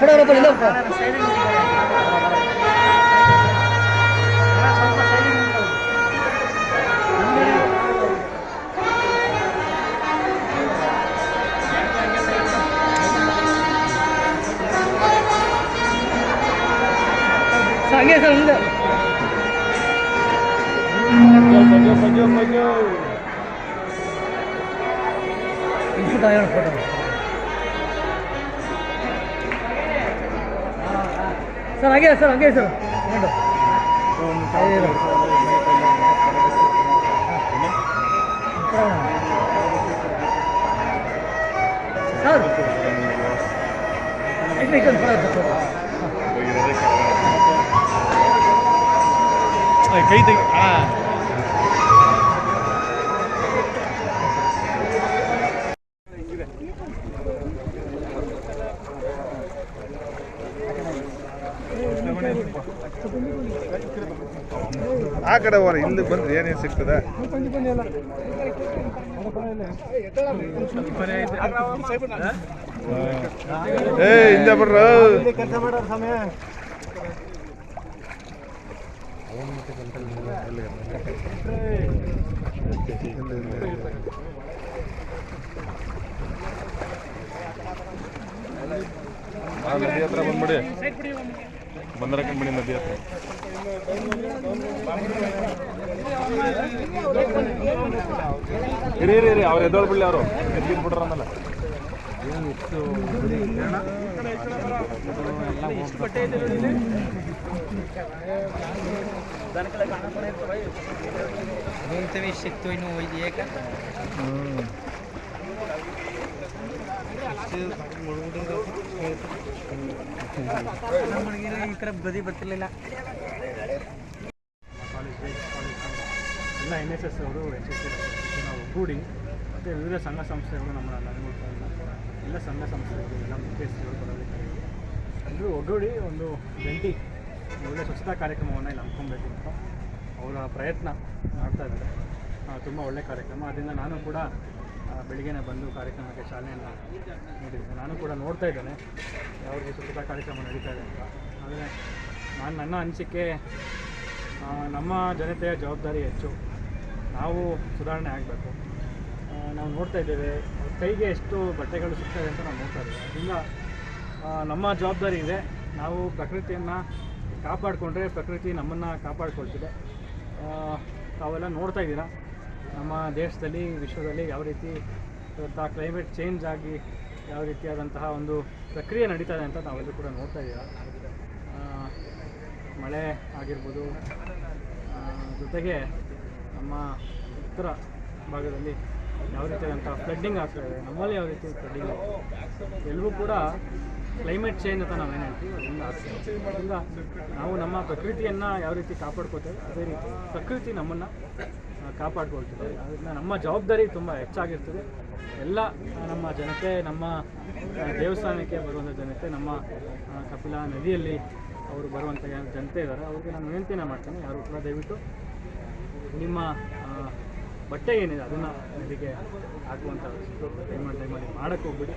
Photographer ಇಲ್ಲ ಹಂಗೆ sir ಮುಂದೆ ಫೋಟೋ ಹೇಳು ಫೋಟೋ ಸರ್ ಹಾಗೆ ಸರ್ ಹಾಗೆ ಸರ್ ನೋಡು ಸರ್ ಐತೆ ಐತೆ ಫೋಟೋ ಕೈ ತೆಗಿ ಆ ಕಡೆ ಹೋರ ಇಲ್ಲಿ ಬಂದ್ರೆ ಏನೇನು ಸಿಗ್ತದೆ ಏ ಹಿಂದೆ ಬಿಡ್ರ ಕೆಲಸ ಮಾಡೋರು ಸಮಯ ಆ ನದಿ ಹತ್ರ ಬಂದ್ಬಿಡಿ ಬಂದರಕಂಡ್ ಬಿಡಿ ನದಿ ಹತ್ರ. ಇರಿ ಇರಿ ಇರಿ ಅವ್ರು ಎದ್ದೋಳ್ ಬಿಡ್ಲಿ ಅವರು. ಎದ್ಗಿದ್ ಬಿಡ್ರ ಆಮೇಲೆ. ಸಿಕ್ತು ಇನ್ನು ಒಯ್ದು ಈ ಕಡೆ ಬದಿ ಬರ್ತಿರ್ಲಿಲ್ಲ ಎಲ್ಲ ಎನ್ ಎಸ್ ಎಸ್ ಅವರು ಎನ್ ಎಸ್ ಸಿ ನಾವು ಒಗ್ಗೂಡಿ ಮತ್ತು ವಿವಿಧ ಸಂಘ ಸಂಸ್ಥೆಗಳು ನಮ್ಮ ಅನುಭವಿಸ್ತಾ ಎಲ್ಲ ಸಂಘ ಸಂಸ್ಥೆಗಳು ಎಲ್ಲ ಮುಖ್ಯಸ್ಥರು ಬರೋದಕ್ಕೆ ಎಲ್ಲರೂ ಒಗ್ಗೂಡಿ ಒಂದು ಜಂಟಿ ಒಳ್ಳೆಯ ಸ್ವಚ್ಛತಾ ಕಾರ್ಯಕ್ರಮವನ್ನು ಇಲ್ಲಿ ಹಮ್ಮಿಕೊಬೇಕು ಅಂತ ಅವರ ಪ್ರಯತ್ನ ಮಾಡ್ತಾ ಇದ್ದಾರೆ ತುಂಬ ಒಳ್ಳೆಯ ಕಾರ್ಯಕ್ರಮ. ಅದರಿಂದ ನಾನು ಕೂಡ ಬೆಳಿಗ್ಗೆನೆ ಬಂದು ಕಾರ್ಯಕ್ರಮಕ್ಕೆ ಚಾಲನೆಯನ್ನು ನೀಡಿದ್ದೆ ನಾನು ಕೂಡ ನೋಡ್ತಾ ಇದ್ದೇನೆ ಯಾವ ರೀತಿ ಸ್ವಚ್ಛತಾ ಕಾರ್ಯಕ್ರಮ ನಡೀತಾ ಇದೆ ಅಂತ. ಆದರೆ ನಾನು ನನ್ನ ಅನಿಸಿಕೆ ನಮ್ಮ ಜನತೆಯ ಜವಾಬ್ದಾರಿ ಹೆಚ್ಚು. ನಾವು ಸುಧಾರಣೆ ಆಗಬೇಕು. ನಾವು ನೋಡ್ತಾ ಇದ್ದೇವೆ, ಕೈಗೆ ಎಷ್ಟು ಬಟ್ಟೆಗಳು ಸಿಗ್ತವೆ ಅಂತ ನಾವು ನೋಡ್ತಾ ಇದ್ದೇವೆ. ಅದರಿಂದ ನಮ್ಮ ಜವಾಬ್ದಾರಿ ಇದೆ. ನಾವು ಪ್ರಕೃತಿಯನ್ನು ಕಾಪಾಡಿಕೊಂಡ್ರೆ ಪ್ರಕೃತಿ ನಮ್ಮನ್ನು ಕಾಪಾಡ್ಕೊಳ್ತಿದೆ. ತಾವೆಲ್ಲ ನೋಡ್ತಾ ಇದ್ದೀರಾ? ನಮ್ಮ ದೇಶದಲ್ಲಿ, ವಿಶ್ವದಲ್ಲಿ ಯಾವ ರೀತಿ ಇವತ್ತು ಕ್ಲೈಮೇಟ್ ಚೇಂಜ್ ಆಗಿ ಯಾವ ರೀತಿಯಾದಂತಹ ಒಂದು ಪ್ರಕ್ರಿಯೆ ನಡೀತಾ ಇದೆ ಅಂತ ನಾವೆಲ್ಲರೂ ಕೂಡ ನೋಡ್ತಾ ಇದ್ದೀರಾ. ಮಳೆ ಆಗಿರ್ಬೋದು ಜೊತೆಗೆ ನಮ್ಮ ಉತ್ತರ ಭಾಗದಲ್ಲಿ ಯಾವ ರೀತಿಯಾದಂಥ ಫ್ಲಡ್ಡಿಂಗ್ ಆಗ್ತಾ ಇದೆ, ನಮ್ಮಲ್ಲಿ ಯಾವ ರೀತಿ ಫ್ಲಡ್ಡಿಂಗ್ ಎಲ್ಲವೂ ಕೂಡ ಕ್ಲೈಮೇಟ್ ಚೇಂಜ್ ಅಂತ ನಾವೇನು ಹೇಳ್ತೀವಿ, ಅದರಿಂದ ನಾವು ನಮ್ಮ ಪ್ರಕೃತಿಯನ್ನು ಯಾವ ರೀತಿ ಕಾಪಾಡ್ಕೋತೇವೆ ಅದೇ ರೀತಿ ಪ್ರಕೃತಿ ನಮ್ಮನ್ನು ಕಾಪಾಡ್ಕೊಳ್ತದೆ. ಅದರಿಂದ ನಮ್ಮ ಜವಾಬ್ದಾರಿ ತುಂಬ ಹೆಚ್ಚಾಗಿರ್ತದೆ. ಎಲ್ಲ ನಮ್ಮ ಜನತೆ, ನಮ್ಮ ದೇವಸ್ಥಾನಕ್ಕೆ ಬರುವಂಥ ಜನತೆ, ನಮ್ಮ ಕಪಿಲಾ ನದಿಯಲ್ಲಿ ಅವರು ಬರುವಂಥ ಜನತೆ ಇದ್ದಾರೆ. ಅವ್ರಿಗೆ ನಾನು ವಿನಂತಿನ ಮಾಡ್ತೇನೆ, ಯಾರು ಕೂಡ ದಯವಿಟ್ಟು ನಿಮ್ಮ ಬಟ್ಟೆ ಏನಿದೆ ಅದನ್ನು ನದಿಗೆ ಹಾಕುವಂಥ ಟೈಮ್ ದಯಮಾಡಿ ಮಾಡೋಕ್ಕೆ ಹೋಗ್ಬಿಡಿ.